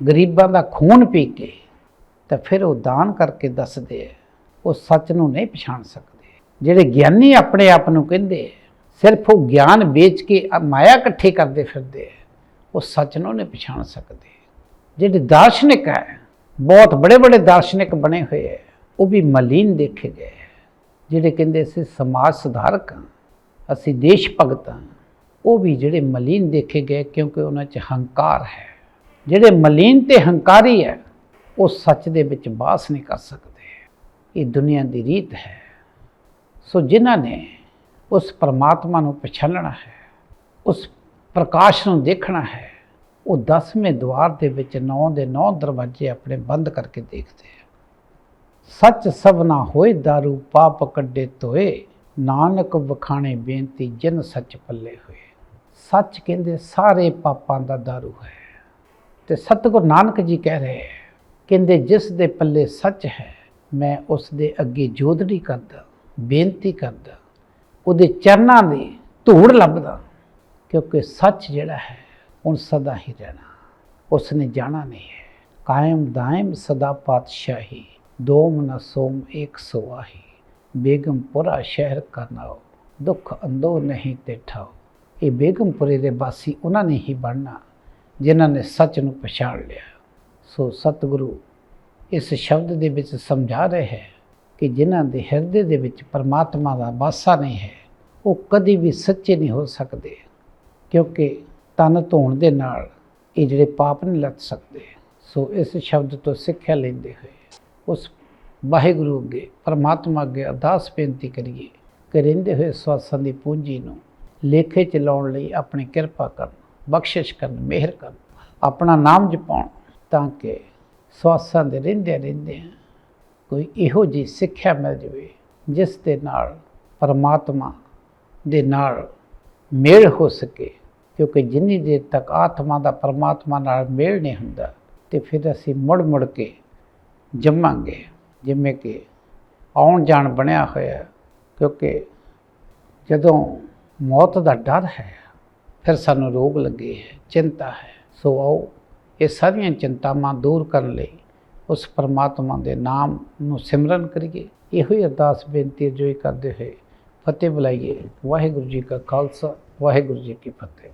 ਗਰੀਬਾਂ ਦਾ ਖੂਨ ਪੀ ਕੇ ਤਾਂ ਫਿਰ ਉਹ ਦਾਨ ਕਰਕੇ ਦੱਸਦੇ ਹੈ ਉਹ ਸੱਚ ਨੂੰ ਨਹੀਂ ਪਛਾਣ ਸਕਦੇ। ਜਿਹੜੇ ਗਿਆਨੀ ਆਪਣੇ ਆਪ ਨੂੰ ਕਹਿੰਦੇ ਹੈ, ਸਿਰਫ ਉਹ ਗਿਆਨ ਵੇਚ ਕੇ ਆ ਮਾਇਆ ਇਕੱਠੀ ਕਰਦੇ ਫਿਰਦੇ ਹੈ ਉਹ ਸੱਚ ਨੂੰ ਨਹੀਂ ਪਛਾਣ ਸਕਦੇ। ਜਿਹੜੇ ਦਾਰਸ਼ਨਿਕ ਹੈ ਬਹੁਤ ਬੜੇ ਬੜੇ ਦਾਰਸ਼ਨਿਕ ਬਣੇ ਹੋਏ ਹੈ ਉਹ ਵੀ ਮਲੀਨ ਦੇਖੇ ਗਏ ਹੈ। ਜਿਹੜੇ ਕਹਿੰਦੇ ਅਸੀਂ ਸਮਾਜ ਸੁਧਾਰਕ ਹਾਂ ਅਸੀਂ ਦੇਸ਼ ਭਗਤ ਹਾਂ ਉਹ ਵੀ ਜਿਹੜੇ ਮਲੀਨ ਦੇਖੇ ਗਏ ਕਿਉਂਕਿ ਉਹਨਾਂ 'ਚ ਹੰਕਾਰ ਹੈ। ਜਿਹੜੇ ਮਲੀਨ ਤੇ ਹੰਕਾਰੀ ਹੈ, ਉਹ ਸੱਚ ਦੇ ਵਿੱਚ ਬਾਸ ਨਹੀਂ ਕਰ ਸਕਦੇ। ਇਹ ਦੁਨੀਆ ਦੀ ਰੀਤ ਹੈ। ਸੋ ਜਿਨ੍ਹਾਂ ਨੇ ਉਸ ਪਰਮਾਤਮਾ ਨੂੰ ਪਛਾਣਨਾ ਹੈ, ਉਸ ਪ੍ਰਕਾਸ਼ ਨੂੰ ਦੇਖਣਾ ਹੈ, ਉਹ ਦਸਵੇਂ ਦੁਆਰ ਦੇ ਵਿੱਚ ਨੌ ਦੇ ਨੌ ਦਰਵਾਜ਼ੇ ਆਪਣੇ ਬੰਦ ਕਰਕੇ ਦੇਖਦੇ ਆ। ਸੱਚ ਸਭ ਨਾ ਹੋਏ ਦਾਰੂ ਪਾਪ ਕੱਢੇ ਤੋਏ ਨਾਨਕ ਵਖਾਣੇ ਬੇਨਤੀ ਜਿਨ ਸੱਚ ਪੱਲੇ ਹੋਏ। ਸੱਚ ਕਹਿੰਦੇ ਸਾਰੇ ਪਾਪਾਂ ਦਾ ਦਾਰੂ ਹੈ। ਤੇ ਸਤਿਗੁਰੂ ਨਾਨਕ ਜੀ ਕਹਿ ਰਹੇ ਹੈ, ਕਹਿੰਦੇ ਜਿਸ ਦੇ ਪੱਲੇ ਸੱਚ ਹੈ ਮੈਂ ਉਸ ਦੇ ਅੱਗੇ ਜੋਦੜੀ ਕਰਦਾ ਬੇਨਤੀ ਕਰਦਾ ਉਹਦੇ ਚਰਨਾਂ ਦੀ ਧੂੜ ਲੱਭਦਾ ਕਿਉਂਕਿ ਸੱਚ ਜਿਹੜਾ ਹੈ ਉਹ ਸਦਾ ਹੀ ਰਹਿਣਾ ਉਸ ਨੇ ਜਾਣਾ ਨਹੀਂ ਹੈ। ਕਾਇਮ ਦਾਇਮ ਸਦਾ ਪਾਤਸ਼ਾਹੀ ਦੋਮ ਨ ਸੋਮ ਏਕ ਸਵਾਹੀ ਬੇਗਮਪੁਰਾ ਸ਼ਹਿਰ ਕਰਨਾਓ ਦੁੱਖ ਅੰਦੋ ਨਹੀਂ ਤੇ ਠਾਓ। ਇਹ ਬੇਗਮਪੁਰੇ ਦੇ ਵਾਸੀ ਉਹਨਾਂ ਨੇ ਹੀ ਬਣਨਾ, ਜਿਨ੍ਹਾਂ ਨੇ ਸੱਚ ਨੂੰ ਪਛਾਣ ਲਿਆ। ਸੋ ਸਤਿਗੁਰੂ ਇਸ ਸ਼ਬਦ ਦੇ ਵਿੱਚ ਸਮਝਾ ਰਹੇ ਹੈ ਕਿ ਜਿਨ੍ਹਾਂ ਦੇ ਹਿਰਦੇ ਦੇ ਵਿੱਚ ਪਰਮਾਤਮਾ ਦਾ ਵਾਸਾ ਨਹੀਂ ਹੈ, ਉਹ ਕਦੀ ਵੀ ਸੱਚੇ ਨਹੀਂ ਹੋ ਸਕਦੇ, ਕਿਉਂਕਿ ਤਨ ਧੋਣ ਦੇ ਨਾਲ ਇਹ ਜਿਹੜੇ ਪਾਪ ਨਹੀਂ ਲੱਥ ਸਕਦੇ। ਸੋ ਇਸ ਸ਼ਬਦ ਤੋਂ ਸਿੱਖਿਆ ਲੈਂਦੇ ਹੋਏ ਉਸ ਵਾਹਿਗੁਰੂ ਅੱਗੇ, ਪਰਮਾਤਮਾ ਅੱਗੇ ਅਰਦਾਸ ਬੇਨਤੀ ਕਰੀਏ ਕਿ ਰਹਿੰਦੇ ਹੋਏ ਸਵਾਸਾਂ ਦੀ ਪੂੰਜੀ ਨੂੰ ਲੇਖੇ ਚਲਾਉਣ ਲਈ ਆਪਣੀ ਕਿਰਪਾ ਕਰਨ, ਬਖਸ਼ਿਸ਼ ਕਰਨ, ਮਿਹਰ ਕਰਨ, ਆਪਣਾ ਨਾਮ ਜਪਾਉਣ ਤਾਂ ਕਿ ਸਵਾਸਾਂ ਦੇ ਰਹਿੰਦੇ ਰਹਿੰਦੇ ਕੋਈ ਇਹੋ ਜਿਹੀ ਸਿੱਖਿਆ ਮਿਲ ਜਾਵੇ, ਜਿਸ ਦੇ ਨਾਲ ਪਰਮਾਤਮਾ ਦੇ ਨਾਲ ਮੇਲ ਹੋ ਸਕੇ। ਕਿਉਂਕਿ ਜਿੰਨੀ ਦੇਰ ਤੱਕ ਆਤਮਾ ਦਾ ਪਰਮਾਤਮਾ ਨਾਲ ਮੇਲ ਨਹੀਂ ਹੁੰਦਾ, ਤੇ ਫਿਰ ਅਸੀਂ ਮੁੜ ਮੁੜ ਕੇ ਜੰਮਾਂਗੇ। ਜਿਵੇਂ ਕਿ ਆਉਣ ਜਾਣ ਬਣਿਆ ਹੋਇਆ, ਕਿਉਂਕਿ ਜਦੋਂ ਮੌਤ ਦਾ ਡਰ ਹੈ। ਫਿਰ ਸਾਨੂੰ ਰੋਗ ਲੱਗੇ ਹੈ, ਚਿੰਤਾ ਹੈ। ਸੋ ਆਓ ਇਹ ਸਾਰੀਆਂ ਚਿੰਤਾਵਾਂ ਦੂਰ ਕਰਨ ਲਈ ਉਸ ਪਰਮਾਤਮਾ ਦੇ ਨਾਮ ਨੂੰ ਸਿਮਰਨ ਕਰੀਏ। ਇਹੋ ਹੀ ਅਰਦਾਸ ਬੇਨਤੀ ਜੋ ਕਰਦੇ ਹੋਏ ਫਤਿਹ ਬੁਲਾਈਏ। ਵਾਹਿਗੁਰੂ ਜੀ ਕਾ ਖਾਲਸਾ, ਵਾਹਿਗੁਰੂ ਜੀ ਕੀ ਫਤਿਹ।